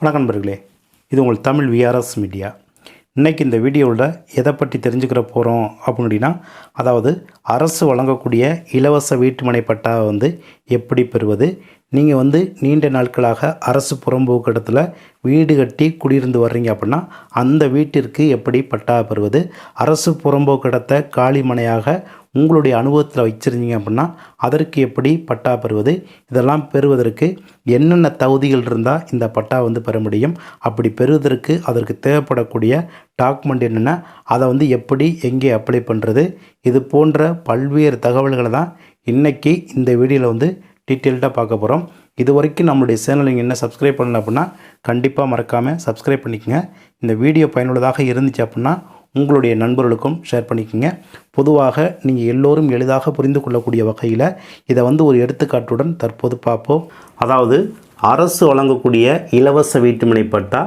வணக்கம் நண்பர்களே. இது உங்கள் தமிழ் விஆர்எஸ் மீடியா இன்றைக்கி இந்த வீடியோவில் எதை பற்றி தெரிஞ்சுக்கிற போகிறோம் அப்படின்னா அதாவது அரசு வழங்கக்கூடிய இலவச வீட்டுமனை பட்டா வந்து எப்படி பெறுவது? நீங்கள் வந்து நீண்ட நாட்களாக அரசு புறம்போக்கு இடத்துல வீடு கட்டி குடியிருந்து வர்றீங்க அப்படின்னா அந்த வீட்டிற்கு எப்படி பட்டா பெறுவது? அரசு புறம்போக்கு இடத்தை காலிமனையாக உங்களுடைய அனுபவத்தில் வச்சுருந்தீங்க அப்படின்னா அதற்கு எப்படி பட்டா பெறுவது? இதெல்லாம் பெறுவதற்கு என்னென்ன தகுதிகள் இருந்தால் இந்த பட்டா வந்து பெற முடியும்? அப்படி பெறுவதற்கு அதற்கு தேவைப்படக்கூடிய டாக்குமெண்ட் என்னென்ன? அதை வந்து எப்படி எங்கே அப்ளை பண்ணுறது இது போன்ற பல்வேறு தகவல்களை தான் இன்றைக்கி இந்த வீடியோவில் வந்து டீட்டெயில்டாக பார்க்க போகிறோம் இது வரைக்கும் நம்மளுடைய சேனல் நீங்கள் என்ன சப்ஸ்கிரைப் பண்ணல அப்படின்னா கண்டிப்பாக மறக்காமல் சப்ஸ்கிரைப் பண்ணிக்கங்க. இந்த வீடியோ பயனுள்ளதாக இருந்துச்சு அப்படின்னா உங்களுடைய நண்பர்களுக்கும் ஷேர் பண்ணிக்கோங்க. பொதுவாக நீங்கள் எல்லோரும் எளிதாக புரிந்து கொள்ளக்கூடிய வகையில் இதை வந்து ஒரு எடுத்துக்காட்டுடன் தற்போது பார்ப்போம். அதாவது அரசு வழங்கக்கூடிய இலவச வீட்டுமனை பட்டா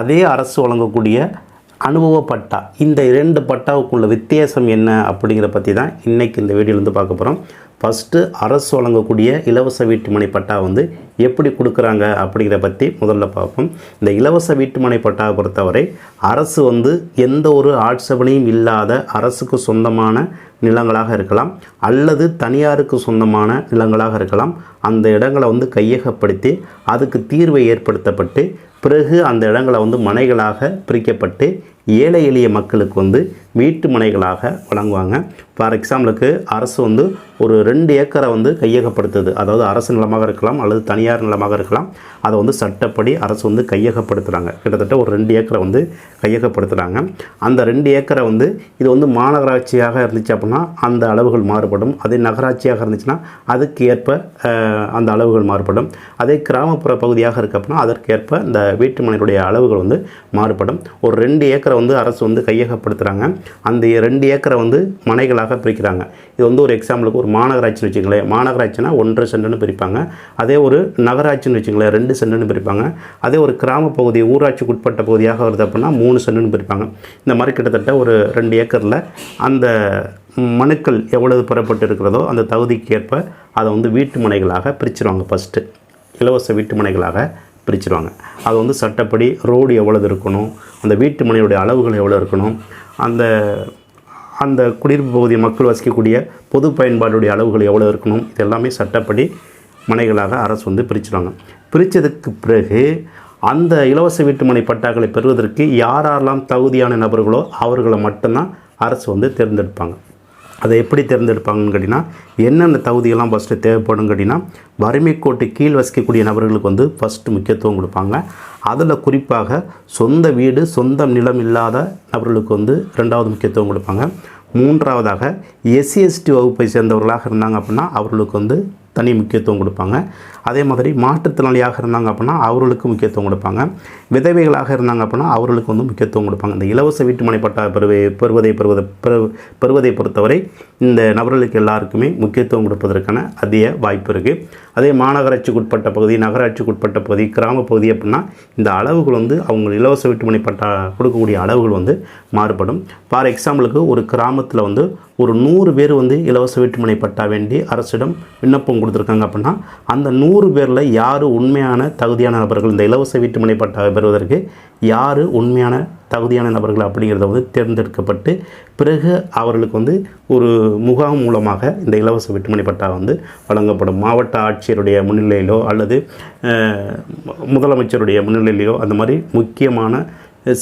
அதே அரசு வழங்கக்கூடிய அனுபவ பட்டா. இந்த இரண்டு பட்டாவுக்குள்ள வித்தியாசம் என்ன அப்படிங்கிற பற்றி தான் இன்றைக்கி இந்த வீடியோலேருந்து பார்க்க போகிறோம் ஃபஸ்ட்டு அரசு வழங்கக்கூடிய இலவச வீட்டுமனை பட்டா வந்து எப்படி கொடுக்குறாங்க அப்படிங்கிற பற்றி முதல்ல பார்ப்போம். இந்த இலவச வீட்டுமனை பட்டாவை பொறுத்தவரை அரசு வந்து எந்த ஒரு ஆட்சேபனையும் இல்லாத அரசுக்கு சொந்தமான நிலங்களாக இருக்கலாம் அல்லது தனியாருக்கு சொந்தமான நிலங்களாக இருக்கலாம். அந்த இடங்களை வந்து கையகப்படுத்தி அதுக்கு தீர்வை ஏற்படுத்தப்பட்டு பிறகு அந்த இடங்களை வந்து மனைகளாக பிரிக்கப்பட்டு ஏழை எளிய மக்களுக்கு வந்து வீட்டு மனைகளாக வழங்குவாங்க. ஃபார் எக்ஸாம்பிளுக்கு அரசு வந்து ஒரு ரெண்டு ஏக்கரை வந்து கையகப்படுத்துது. அதாவது அரசு நிலமாக இருக்கலாம் அல்லது தனியார் நிலமாக இருக்கலாம். அதை வந்து சட்டப்படி அரசு வந்து கையகப்படுத்துகிறாங்க கிட்டத்தட்ட ஒரு ரெண்டு ஏக்கரை வந்து கையகப்படுத்துகிறாங்க அந்த ரெண்டு ஏக்கரை வந்து இது வந்து மாநகராட்சியாக இருந்துச்சு அப்படின்னா அந்த அளவுகள் மாறுபடும். அதே நகராட்சியாக இருந்துச்சுன்னா அதுக்கு ஏற்ப அந்த அளவுகள் மாறுபடும். அதே கிராமப்புற பகுதியாக இருக்கு அப்படின்னா அதற்கேற்ப இந்த வீட்டு மனைகளுடைய அளவுகள் வந்து மாறுபடும். ஒரு ரெண்டு ஏக்கரை வந்து அரசு வந்து கையகப்படுத்துகிறாங்க அந்த ரெண்டு ஏக்கரை வந்து மனைகளாக பிரிக்கிறாங்க இது வந்து ஒரு எக்ஸாம்பிளுக்கு ஒரு மாநகராட்சின்னு வச்சுங்களேன் மாநகராட்சினா ஒன்றரை சென்டுன்னு பிரிப்பாங்க. அதே ஒரு நகராட்சின்னு வச்சுங்களேன் ரெண்டு சென்டுன்னு பிரிப்பாங்க. அதே ஒரு கிராம பகுதி ஊராட்சிக்கு உட்பட்ட பகுதியாக வருது அப்படின்னா மூணு சென்டுன்னு பிரிப்பாங்க. இந்த மாதிரி கிட்டத்தட்ட ஒரு ரெண்டு ஏக்கரில் அந்த மனுக்கள் எவ்வளவு பெறப்பட்டு இருக்கிறதோ அந்த தகுதிக்கு ஏற்ப அதை வந்து வீட்டு மனைகளாக பிரிச்சுருவாங்க ஃபஸ்ட்டு இலவச வீட்டு மனைகளாக பிரிச்சுருவாங்க. அது வந்து சட்டப்படி ரோடு எவ்வளவு இருக்கணும் அந்த வீட்டு மனையுடைய அளவுகள் எவ்வளோ இருக்கணும் அந்த அந்த குடியிருப்பு பகுதி மக்கள் வசிக்கக்கூடிய பொது பயன்பாடுடைய அளவுகள் எவ்வளோ இருக்கணும்? இது எல்லாமே சட்டப்படி மனைகளாக அரசு வந்து பிரிச்சுறாங்க பிரித்ததுக்கு பிறகு அந்த இலவச வீட்டுமனை பட்டாக்களை பெறுவதற்கு யாரெல்லாம் தகுதியான நபர்களோ அவர்களை மட்டும்தான் அரசு வந்து தேர்ந்தெடுப்பாங்க. அதை எப்படி தேர்ந்தெடுப்பாங்கன்னு கேட்டிங்கன்னா என்னென்ன தகுதியெல்லாம் ஃபஸ்ட்டு தேவைப்படும் கேட்டிங்கன்னா வறுமை கோட்டு கீழ் வசிக்கக்கூடிய நபர்களுக்கு வந்து ஃபஸ்ட்டு முக்கியத்துவம் கொடுப்பாங்க. அதில் குறிப்பாக சொந்த வீடு சொந்த நிலம் இல்லாத நபர்களுக்கு வந்து ரெண்டாவது முக்கியத்துவம் கொடுப்பாங்க. மூன்றாவதாக எஸ்சி எஸ்டி வகுப்பை சேர்ந்தவர்களாக இருந்தாங்க அப்படின்னா அவர்களுக்கு வந்து தனி முக்கியத்துவம் கொடுப்பாங்க. அதே மாதிரி மாற்றுத்திறனாளியாக இருந்தாங்க அப்படின்னா அவர்களுக்கு முக்கியத்துவம் கொடுப்பாங்க. விதவைகளாக இருந்தாங்க அப்படின்னா அவர்களுக்கு வந்து முக்கியத்துவம் கொடுப்பாங்க. இந்த இலவச வீட்டுமனை பட்டா பெறுவை பெறுவதை பெறுவதை பெறுவதை பொறுத்தவரை இந்த நபர்களுக்கு எல்லாருக்குமே முக்கியத்துவம் கொடுப்பதற்கான அதிக வாய்ப்பு இருக்குது அதே மாநகராட்சிக்கு உட்பட்ட பகுதி நகராட்சிக்கு உட்பட்ட பகுதி கிராம பகுதி அப்படின்னா இந்த அளவுகள் வந்து அவங்க இலவச வீட்டுமனை பட்டா கொடுக்கக்கூடிய அளவுகள் வந்து மாறுபடும். ஃபார் எக்ஸாம்பிளுக்கு ஒரு கிராமத்தில் வந்து ஒரு நூறு பேர் வந்து இலவச வீட்டுமனை பட்டா வேண்டி அரசிடம் விண்ணப்பம் கொடுத்துருக்காங்க அப்படின்னா அந்த நூறு பேரில் யார் உண்மையான தகுதியான நபர்கள் இந்த இலவச வீட்டுமனை பட்டா பெறுவதற்கு யார் உண்மையான தகுதியான நபர்கள் அப்படிங்கிறத வந்து தேர்ந்தெடுக்கப்பட்டு பிறகு அவர்களுக்கு வந்து ஒரு முகாம் மூலமாக இந்த இலவச வெட்டுமணி பட்டா வந்து வழங்கப்படும். மாவட்ட ஆட்சியருடைய முன்னிலையிலோ அல்லது முதலமைச்சருடைய முன்னிலையிலோ அந்த மாதிரி முக்கியமான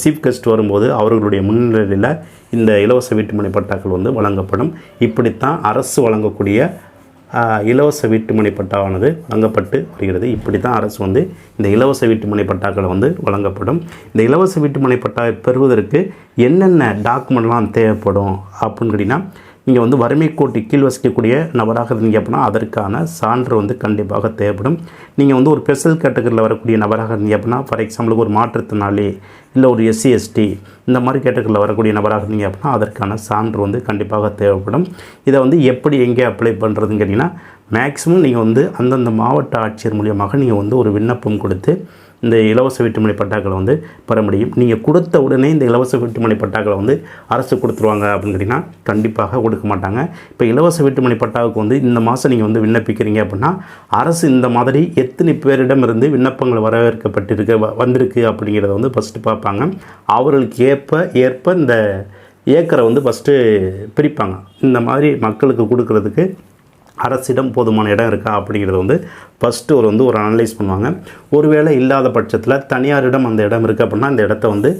சீஃப் கெஸ்ட் வரும்போது அவர்களுடைய முன்னிலையில் இந்த இலவச வீட்டுமனை பட்டாக்கள் வந்து வழங்கப்படும். இப்படித்தான் அரசு வழங்கக்கூடிய இலவச வீட்டுமனை பட்டாவானது வழங்கப்பட்டு வருகிறது. இப்படி தான் அரசு வந்து இந்த இலவச வீட்டுமனை பட்டாக்களை வந்து வழங்கப்படும். இந்த இலவச வீட்டுமனை பட்டாவை பெறுவதற்கு என்னென்ன டாக்குமெண்ட்லாம் தேவைப்படும் அப்படின்னு கேட்டிங்கன்னா நீங்கள் வந்து வறுமை கோட்டி கீழ் வசிக்கக்கூடிய நபராக இருந்தீங்க அப்படின்னா அதற்கான சான்று வந்து கண்டிப்பாக தேவைப்படும். நீங்கள் வந்து ஒரு ஸ்பெஷல் கேட்டகரியில் வரக்கூடிய நபராக இருந்தீங்க அப்படின்னா ஃபார் எக்ஸாம்பிளுக்கு ஒரு மாற்றுத்திறனாளி இல்லை ஒரு எஸ்சி எஸ்டி இந்த மாதிரி கேட்டகரியில் வரக்கூடிய நபராக இருந்தீங்க அப்படின்னா அதற்கான சான்று வந்து கண்டிப்பாக தேவைப்படும். இதை வந்து எப்படி எங்கே அப்ளை பண்ணுறதுன்னு கேட்டிங்கன்னா மேக்ஸிமம் நீங்கள் வந்து அந்தந்த மாவட்ட ஆட்சியர் மூலியமாக நீங்கள் வந்து ஒரு விண்ணப்பம் கொடுத்து இந்த இலவச வீட்டுமனை பட்டாக்களை வந்து பெற முடியும். நீங்கள் கொடுத்த உடனே இந்த இலவச வீட்டுமனை பட்டாக்களை வந்து அரசு கொடுத்துருவாங்க அப்படின்னு கேட்டிங்கன்னா கண்டிப்பாக கொடுக்க மாட்டாங்க. இப்போ இலவச வீட்டுமனை பட்டாவுக்கு வந்து இந்த மாதம் நீங்கள் வந்து விண்ணப்பிக்கிறீங்க அப்படின்னா அரசு இந்த மாதிரி எத்தனை பேரிடமிருந்து விண்ணப்பங்கள் வரவேற்கப்பட்டிருக்கு வ- வந்திருக்கு அப்படிங்கிறத வந்து ஃபஸ்ட்டு பார்ப்பாங்க. அவர்களுக்கு ஏற்ப ஏற்ப இந்த ஏக்கரை வந்து ஃபஸ்ட்டு பிரிப்பாங்க. இந்த மாதிரி மக்களுக்கு கொடுக்கறதுக்கு அரசிடம் போதுமான இடம் இருக்கா அப்படிங்கிறத வந்து ஃபஸ்ட்டு ஒரு வந்து ஒரு அனலைஸ் பண்ணுவாங்க. ஒருவேளை இல்லாத பட்சத்தில் தனியாரிடம் அந்த இடம் இருக்குது அப்படின்னா அந்த இடத்த வந்து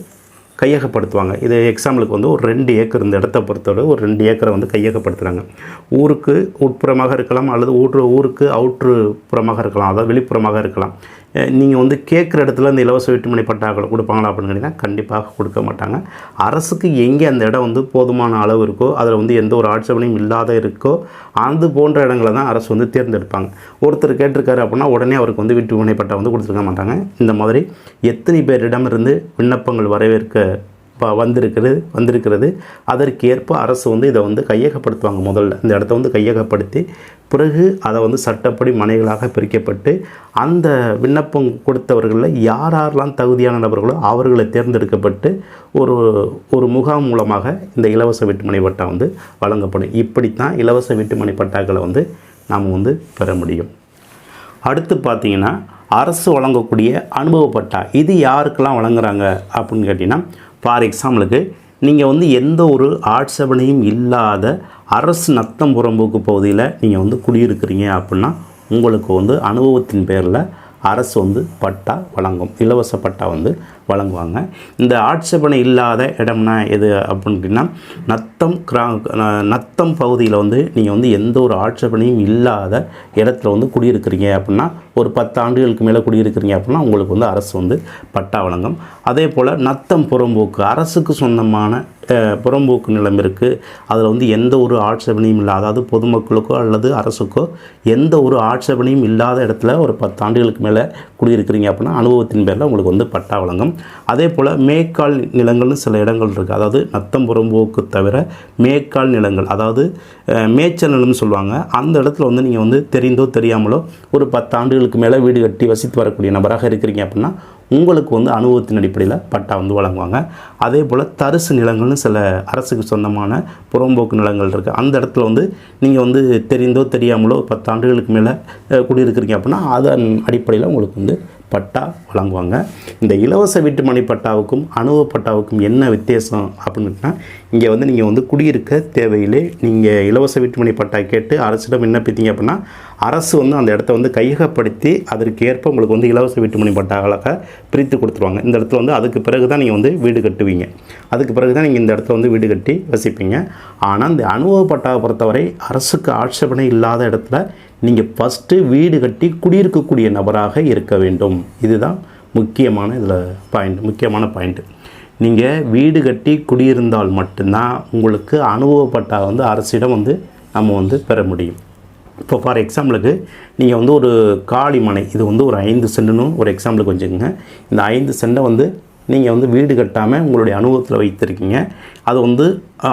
கையகப்படுத்துவாங்க. இது எக்ஸாம்பிளுக்கு வந்து ஒரு ரெண்டு ஏக்கர் இந்த இடத்த பொறுத்தவரை ஒரு ரெண்டு ஏக்கரை வந்து கையகப்படுத்துகிறாங்க ஊருக்கு உட்புறமாக இருக்கலாம் அல்லது ஊற்று ஊருக்கு அவுட்ரு புறமாக இருக்கலாம் அதாவது வெளிப்புறமாக இருக்கலாம். நீங்கள் வந்து கேட்குற இடத்துல இந்த இலவச வீட்டுமனை பட்டாக்களை கொடுப்பாங்களா அப்படின்னு கேட்டிங்கன்னா கண்டிப்பாக கொடுக்க மாட்டாங்க. அரசுக்கு எங்கே அந்த இடம் வந்து போதுமான அளவு இருக்கோ அதில் வந்து எந்த ஒரு ஆட்சேபனையும் இல்லாத இருக்கோ அது போன்ற இடங்களை தான் அரசு வந்து தேர்ந்தெடுப்பாங்க. ஒருத்தர் கேட்டிருக்காரு அப்படின்னா உடனே அவருக்கு வந்து வீட்டுமனை பட்டா வந்து கொடுத்துருக்க மாட்டாங்க. இந்த மாதிரி எத்தனை பேரிடமிருந்து விண்ணப்பங்கள் வரவேற்க வந்திருக்கிறது வந்திருக்கிறது. அதற்கேற்ப அரசு வந்து இதை வந்து கையகப்படுத்துவாங்க முதல்ல. இந்த இடத்த வந்து கையகப்படுத்தி பிறகு அதை வந்து சட்டப்படி மனைகளாக பிரிக்கப்பட்டு அந்த விண்ணப்பம் கொடுத்தவர்களில் யார் யாரெல்லாம் தகுதியான நபர்களோ அவர்களை தேர்ந்தெடுக்கப்பட்டு ஒரு ஒரு முகாம் மூலமாக இந்த இலவச வீட்டுமனை பட்டா வந்து வழங்கப்படும். இப்படித்தான் இலவச வீட்டுமனை பட்டாக்களை வந்து நாம் வந்து பெற முடியும். அடுத்து பார்த்தீங்கன்னா அரசு வழங்கக்கூடிய அனுபவப்பட்டா இது யாருக்கெல்லாம் வழங்குறாங்க அப்படின்னு கேட்டிங்கன்னா ஃபார் எக்ஸாம்பிளுக்கு நீங்கள் வந்து எந்த ஒரு ஆட்சேபனையும் இல்லாத அரசு நத்தம் புறம்போக்கு பகுதியில் நீங்கள் வந்து குடியிருக்கிறீங்க அப்படின்னா உங்களுக்கு வந்து அனுபவத்தின் பேரில் அரசு வந்து பட்டா வழங்கும். இலவச பட்டா வந்து வழங்குவாங்க. இந்த ஆட்சேபனை இல்லாத இடம்னா எது அப்படின்னா நத்தம் கிரா ந- நத்தம் பகுதியில் வந்து நீங்கள் வந்து எந்த ஒரு ஆட்சேபனையும் இல்லாத இடத்துல வந்து குடியிருக்கிறீங்க அப்படின்னா ஒரு பத்து ஆண்டுகளுக்கு மேலே குடியிருக்கிறீங்க அப்படின்னா உங்களுக்கு வந்து அரசு வந்து பட்டா வழங்கும். அதே போல் நத்தம் புறம்போக்கு அரசுக்கு சொந்தமான புறம்போக்கு நிலம் இருக்குது அதில் வந்து எந்த ஒரு ஆட்சேபனையும் இல்லை அதாவது பொதுமக்களுக்கோ அல்லது அரசுக்கோ எந்த ஒரு ஆட்சேபனையும் இல்லாத இடத்துல ஒரு பத்து ஆண்டுகளுக்கு மேலே குடியிருக்கிறீங்க அப்படின்னா அனுபவத்தின் பேரில் உங்களுக்கு வந்து பட்டா வழங்கும். அதே போல் மேற்கால் நிலங்கள்னு சில இடங்கள் இருக்குது அதாவது நத்தம் புறம்போக்கு தவிர மேற்கால் நிலங்கள் அதாவது மேய்ச்சல் நிலம்னு சொல்லுவாங்க. அந்த இடத்துல வந்து நீங்கள் வந்து தெரிந்தோ தெரியாமலோ ஒரு பத்து ஆண்டுகளுக்கு மேலே வீடு கட்டி வசித்து வரக்கூடிய நபராக இருக்கிறீங்க அப்படின்னா உங்களுக்கு வந்து அனுபவத்தின் அடிப்படையில் பட்டா வந்து வழங்குவாங்க. அதே போல் தரிசு நிலங்கள்னு சில அரசுக்கு சொந்தமான புறம்போக்கு நிலங்கள் இருக்குது அந்த இடத்துல வந்து நீங்கள் வந்து தெரிந்தோ தெரியாமலோ பத்து ஆண்டுகளுக்கு மேலே குடியிருக்கிறீங்க அப்படின்னா அதன் அடிப்படையில் உங்களுக்கு வந்து பட்டா வழங்குவாங்க. இந்த இலவச வீட்டுமனை பட்டாவுக்கும் அனுபவ பட்டாவுக்கும் என்ன வித்தியாசம் அப்படின்னா இங்கே வந்து நீங்கள் வந்து குடியிருக்க தேவையில்லை நீங்கள் இலவச வீட்டுமனை பட்டா கேட்டு அரசிடம் விண்ணப்பித்தீங்க அப்படின்னா அரசு வந்து அந்த இடத்த வந்து கையகப்படுத்தி அதற்கு ஏற்ப உங்களுக்கு வந்து இலவச வீட்டுமனை பட்டாக்களாக பிரித்து கொடுத்துருவாங்க. இந்த இடத்துல வந்து அதுக்கு பிறகு தான் நீங்கள் வந்து வீடு கட்டுவீங்க. அதுக்கு பிறகு தான் நீங்கள் இந்த இடத்துல வந்து வீடு கட்டி வசிப்பீங்க. ஆனால் இந்த அனுபவ பட்டாவை பொறுத்தவரை அரசுக்கு ஆட்சேபனை இல்லாத இடத்துல நீங்கள் ஃபஸ்ட்டு வீடு கட்டி குடியிருக்கக்கூடிய நபராக இருக்க வேண்டும். இதுதான் முக்கியமான இதில் பாயிண்ட் முக்கியமான பாயிண்ட்டு நீங்கள் வீடு கட்டி குடியிருந்தால் மட்டும்தான் உங்களுக்கு அனுபவப்பட்டா வந்து அரசிடம் வந்து நம்ம வந்து பெற முடியும். இப்போ ஃபார் எக்ஸாம்பிளுக்கு நீங்கள் வந்து ஒரு காளி மனை இது வந்து ஒரு ஐந்து சென்டுன்னு ஒரு எக்ஸாம்பிளுக்கு வச்சுக்கோங்க. இந்த ஐந்து சென்டை வந்து நீங்கள் வந்து வீடு கட்டாமல் உங்களுடைய அனுபவத்தில் வைத்திருக்கீங்க. அது வந்து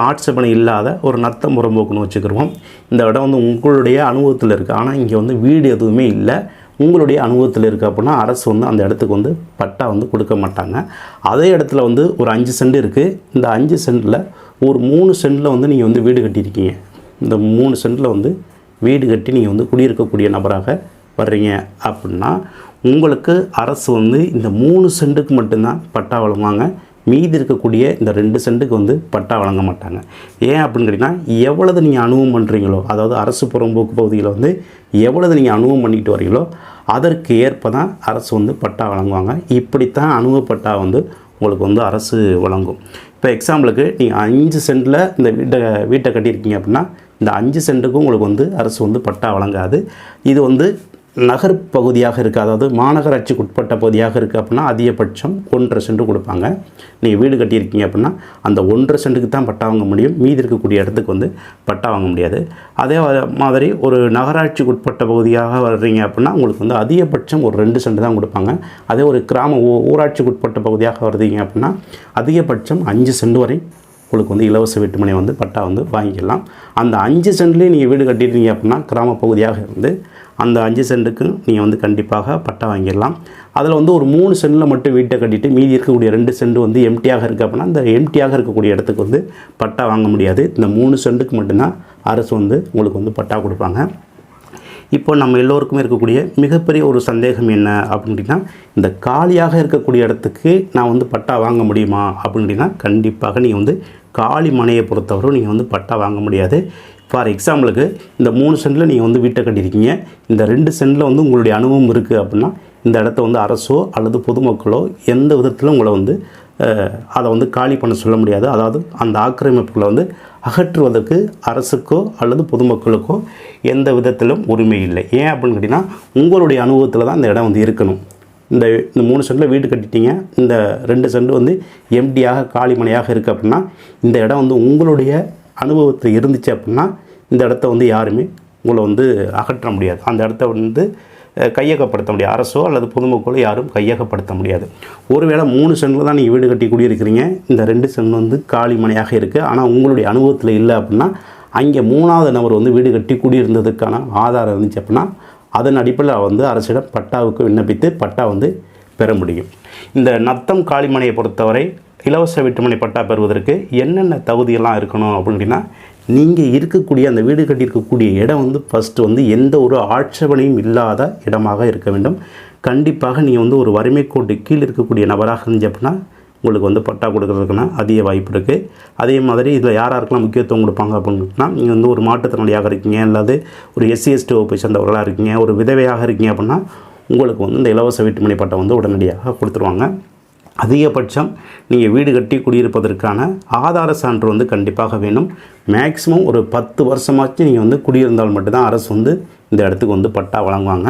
ஆட்சேபனை இல்லாத ஒரு நத்தம் முறம்போக்குன்னு வச்சுக்கிருவோம். இந்த இடம் வந்து உங்களுடைய அனுபவத்தில் இருக்குது ஆனால் இங்கே வந்து வீடு எதுவுமே இல்லை. உங்களுடைய அனுபவத்தில் இருக்குது அப்படின்னா அரசு வந்து அந்த இடத்துக்கு வந்து பட்டா வந்து கொடுக்க மாட்டாங்க. அதே இடத்துல வந்து ஒரு அஞ்சு சென்ட் இருக்குது இந்த அஞ்சு சென்ட்டில் ஒரு மூணு சென்ட்டில் வந்து நீங்கள் வந்து வீடு கட்டியிருக்கீங்க. இந்த மூணு சென்ட்டில் வந்து வீடு கட்டி நீங்கள் வந்து குடியிருக்கக்கூடிய நபராக வர்றீங்க அப்படின்னா உங்களுக்கு அரசு வந்து இந்த மூணு சென்ட்டுக்கு மட்டும்தான் பட்டா வழங்குவாங்க. மீதி இருக்கக்கூடிய இந்த ரெண்டு சென்ட்டுக்கு வந்து பட்டா வழங்க மாட்டாங்க. ஏன் அப்படின்னு கேட்டிங்கன்னா எவ்வளவு நீங்கள் அனுபவம் பண்ணுறீங்களோ அதாவது அரசு புறம்போக்கு பகுதியில் வந்து எவ்வளவு நீங்கள் அனுபவம் பண்ணிட்டு வரீங்களோ அதற்கு ஏற்ப தான் அரசு வந்து பட்டா வழங்குவாங்க. இப்படித்தான் அனுபவ பட்டா வந்து உங்களுக்கு வந்து அரசு வழங்கும். இப்போ எக்ஸாம்பிளுக்கு நீங்கள் அஞ்சு சென்ட்டில் இந்த வீட்டை வீட்டை கட்டியிருக்கீங்க அப்படின்னா இந்த அஞ்சு சென்ட்டுக்கும் உங்களுக்கு வந்து அரசு வந்து பட்டா வழங்காது. இது வந்து நகர் பகுதியாக இருக்குது அதாவது மாநகராட்சிக்கு உட்பட்ட பகுதியாக இருக்குது அப்படின்னா அதிகபட்சம் ஒன்றரை சென்ட் கொடுப்பாங்க. நீங்கள் வீடு கட்டியிருக்கீங்க அப்படின்னா அந்த ஒன்றரை சென்ட்டுக்கு தான் பட்டா வாங்க முடியும். மீதி இருக்கக்கூடிய இடத்துக்கு வந்து பட்டா வாங்க முடியாது. அதே மாதிரி ஒரு நகராட்சிக்கு உட்பட்ட பகுதியாக வர்றீங்க அப்படின்னா உங்களுக்கு வந்து அதிகபட்சம் ஒரு ரெண்டு சென்ட் தான் கொடுப்பாங்க. அதே ஒரு கிராம ஊ- ஊராட்சிக்கு உட்பட்ட பகுதியாக வருதீங்க அப்படின்னா அதிகபட்சம் அஞ்சு சென்ட் வரை உங்களுக்கு வந்து இலவச வீட்டுமனை வந்து பட்டா வந்து வாங்கிக்கலாம். அந்த அஞ்சு சென்ட்லேயே நீங்கள் வீடு கட்டிட்டீங்க அப்படின்னா கிராம பகுதியாக இருந்து அந்த அஞ்சு சென்ட்டுக்கு நீங்கள் வந்து கண்டிப்பாக பட்டா வாங்கிடலாம். அதில் வந்து ஒரு மூணு சென்டில் மட்டும் வீட்டை கட்டிட்டு மீதி இருக்கக்கூடிய ரெண்டு சென்ட் வந்து எம்டியாக இருக்குது அப்படின்னா அந்த எம்டியாக இருக்கக்கூடிய இடத்துக்கு வந்து பட்டா வாங்க முடியாது. இந்த மூணு சென்ட்டுக்கு மட்டும்தான் அரசு வந்து உங்களுக்கு வந்து பட்டா கொடுப்பாங்க. இப்போ நம்ம எல்லோருக்குமே இருக்கக்கூடிய மிகப்பெரிய ஒரு சந்தேகம் என்ன அப்படின்னா இந்த காலியாக இருக்கக்கூடிய இடத்துக்கு நான் வந்து பட்டா வாங்க முடியுமா அப்படின்னா கண்டிப்பாக நீங்கள் வந்து காலி மனையை பொறுத்தவரை நீங்கள் வந்து பட்டா வாங்க முடியாது. ஃபார் எக்ஸாம்பிளுக்கு இந்த மூணு சென்டில் நீங்கள் வந்து வீட்டை கட்டியிருக்கீங்க. இந்த ரெண்டு சென்டில் வந்து உங்களுடைய அனுபவம் இருக்குது அப்படின்னா இந்த இடத்த வந்து அரசோ அல்லது பொதுமக்களோ எந்த விதத்தில் உங்களை வந்து அதை வந்து காலி பண்ண சொல்ல முடியாது. அதாவது அந்த ஆக்கிரமிப்புகளை வந்து அகற்றுவதற்கு அரசுக்கோ அல்லது பொதுமக்களுக்கோ எந்த விதத்திலும் உரிமை இல்லை. ஏன் அப்படின்னு கேட்டிங்கன்னா உங்களுடைய அனுபவத்தில் தான் இந்த இடம் வந்து இருக்கணும். இந்த இந்த மூணு சென்டில் வீடு கட்டிட்டீங்க. இந்த ரெண்டு சென்ட் வந்து எம்டியாக காலிமனையாக இருக்குது அப்படின்னா இந்த இடம் வந்து உங்களுடைய அனுபவத்தில் இருந்துச்சு அப்படின்னா இந்த இடத்த வந்து யாருமே உங்களை வந்து அகற்ற முடியாது. அந்த இடத்த வந்து கையகப்படுத்த முடியாது. அரசோ அல்லது பொதுமக்களோ யாரும் கையகப்படுத்த முடியாது. ஒருவேளை மூணு சென்டில் தான் நீங்கள் வீடு கட்டி குடியிருக்கிறீங்க. இந்த ரெண்டு சென்ட் வந்து காலி மனையாக இருக்குது ஆனால் உங்களுடைய அனுபவத்தில் இல்லை அப்படின்னா அங்கே மூணாவது நபர் வந்து வீடு கட்டி குடியிருந்ததுக்கான ஆதாரம் இருந்துச்சு அப்படின்னா அதன் அடிப்படையில் வந்து அரசிடம் பட்டாவுக்கு விண்ணப்பித்து பட்டா வந்து பெற முடியும். இந்த நத்தம் காளிமனையை பொறுத்தவரை இலவச வீட்டுமனை பட்டா பெறுவதற்கு என்னென்ன தகுதியெல்லாம் இருக்கணும் அப்படின்னா நீங்கள் இருக்கக்கூடிய அந்த வீடு கட்டியிருக்கக்கூடிய இடம் வந்து ஃபஸ்ட்டு வந்து எந்த ஒரு ஆட்சேபனையும் இல்லாத இடமாக இருக்க வேண்டும். கண்டிப்பாக நீங்கள் வந்து ஒரு வறுமை கோட்டு கீழ் இருக்கக்கூடிய நபராக இருந்துச்சு அப்படின்னா உங்களுக்கு வந்து பட்டா கொடுக்கறதுக்குன்னா அதிக வாய்ப்பு இருக்குது அதே மாதிரி இதில் யார் யாருக்கெல்லாம் முக்கியத்துவம் கொடுப்பாங்க அப்படின்னா நீங்கள் வந்து ஒரு மாற்றுத்திறனாளியாக இருக்கீங்க அல்லது ஒரு எஸ்சி எஸ்டி வகுப்பை சேர்ந்தவர்களாக இருக்கீங்க ஒரு விதவையாக இருக்கீங்க அப்படின்னா உங்களுக்கு வந்து இந்த இலவச வீட்டுமனை பட்டம் வந்து உடனடியாக கொடுத்துருவாங்க. அதிகபட்சம் நீங்கள் வீடு கட்டி குடியிருப்பதற்கான ஆதார சான்று வந்து கண்டிப்பாக வேணும். மேக்ஸிமம் ஒரு பத்து வருஷமாச்சும் நீங்கள் வந்து குடியிருந்தால் மட்டும்தான் அரசு வந்து இந்த இடத்துக்கு வந்து பட்டா வழங்குவாங்க.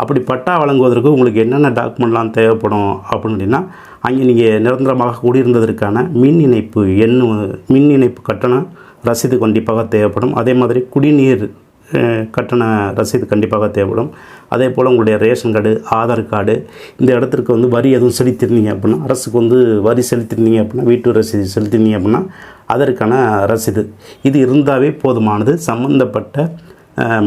அப்படி பட்டா வழங்குவதற்கு உங்களுக்கு என்னென்ன டாக்குமெண்ட்லாம் தேவைப்படும் அப்படின்னா அங்கே நீங்கள் நிரந்தரமாக குடியிருந்ததற்கான மின் இணைப்பு எண் மின் இணைப்பு கட்டணம் ரசீது கண்டிப்பாக தேவைப்படும். அதே மாதிரி குடிநீர் கட்டண ரசீது கண்டிப்பாக தேவைப்படும். அதே போல் உங்களுடைய ரேஷன் கார்டு ஆதார் கார்டு இந்த இடத்திற்கு வந்து வரி எதுவும் செலுத்திருந்தீங்க அப்படின்னா அரசுக்கு வந்து வரி செலுத்திருந்தீங்க அப்படின்னா வீட்டு ரசீது செலுத்திருந்தீங்க அப்படின்னா அதற்கான ரசீது. இது இருந்தாவே போதுமானது. சம்பந்தப்பட்ட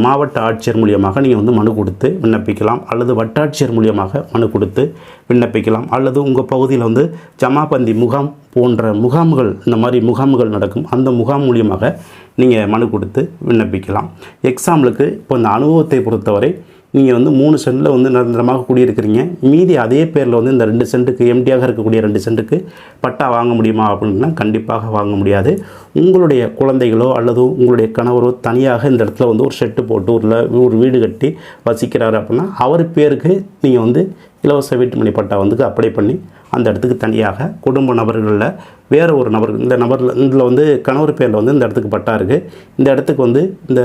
மாவட்ட ஆட்சியர் மூலியமாக நீங்கள் வந்து மனு கொடுத்து விண்ணப்பிக்கலாம். அல்லது வட்டாட்சியர் மூலியமாக மனு கொடுத்து விண்ணப்பிக்கலாம். அல்லது உங்கள் பகுதியில் வந்து ஜமாபந்தி முகாம் போன்ற முகாம்கள் இந்த மாதிரி முகாம்கள் நடக்கும். அந்த முகாம் மூலியமாக நீங்கள் மனு கொடுத்து விண்ணப்பிக்கலாம். எக்ஸாம்பிளுக்கு இப்போ இந்த அனுபவத்தை பொறுத்தவரை நீங்கள் வந்து மூணு சென்டில் வந்து நிரந்தரமாக குடியிருக்கிறீங்க. மீதி அதே பேரில் வந்து இந்த ரெண்டு சென்ட்டுக்கு எம்டியாக இருக்கக்கூடிய ரெண்டு சென்ட்டுக்கு பட்டா வாங்க முடியுமா அப்படின்னா கண்டிப்பாக வாங்க முடியாது. உங்களுடைய குழந்தைகளோ அல்லது உங்களுடைய கணவரோ தனியாக இந்த இடத்துல வந்து ஒரு ஷெட்டு போட்டு ஒரு ஒரு வீடு கட்டி வசிக்கிறாரு அப்படின்னா அவர் பேருக்கு நீங்கள் வந்து இலவச வீட்டுமனை பட்டா வந்து அப்ளை பண்ணி அந்த இடத்துக்கு தனியாக குடும்ப நபர்களில் வேறு ஒரு நபர் இந்த நபரில் இதில் வந்து கணவர் பேரில் வந்து இந்த இடத்துக்கு பட்டா இருக்குது இந்த இடத்துக்கு வந்து இந்த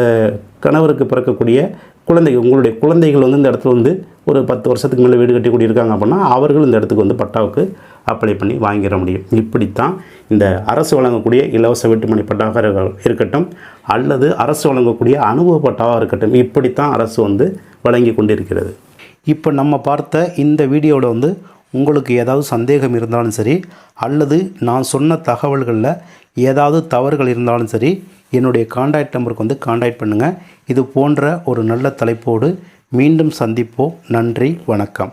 கணவருக்கு பிறக்கக்கூடிய குழந்தைகள் உங்களுடைய குழந்தைகள் வந்து இந்த இடத்துல வந்து ஒரு பத்து வருஷத்துக்கு மேலே வீடு கட்டி கூடியிருக்காங்க அப்படின்னா அவர்கள் இந்த இடத்துக்கு வந்து பட்டாவுக்கு அப்ளை பண்ணி வாங்கிட முடியும். இப்படித்தான் இந்த அரசு வழங்கக்கூடிய இலவச வீட்டுமனை பட்டாவாக இருக்க- இருக்கட்டும் அல்லது அரசு வழங்கக்கூடிய அனுபவ பட்டாவாக இருக்கட்டும் இப்படித்தான் அரசு வந்து வழங்கி கொண்டிருக்கிறது. இப்போ நம்ம பார்த்த இந்த வீடியோவில் வந்து உங்களுக்கு ஏதாவது சந்தேகம் இருந்தாலும் சரி அல்லது நான் சொன்ன தகவல்களில் ஏதாவது தவறுகள் இருந்தாலும் சரி என்னுடைய காண்டாக்ட் நம்பருக்கு வந்து காண்டாக்ட் பண்ணுங்கள் இது போன்ற ஒரு நல்ல தலைப்போடு மீண்டும் சந்திப்போம். நன்றி வணக்கம்.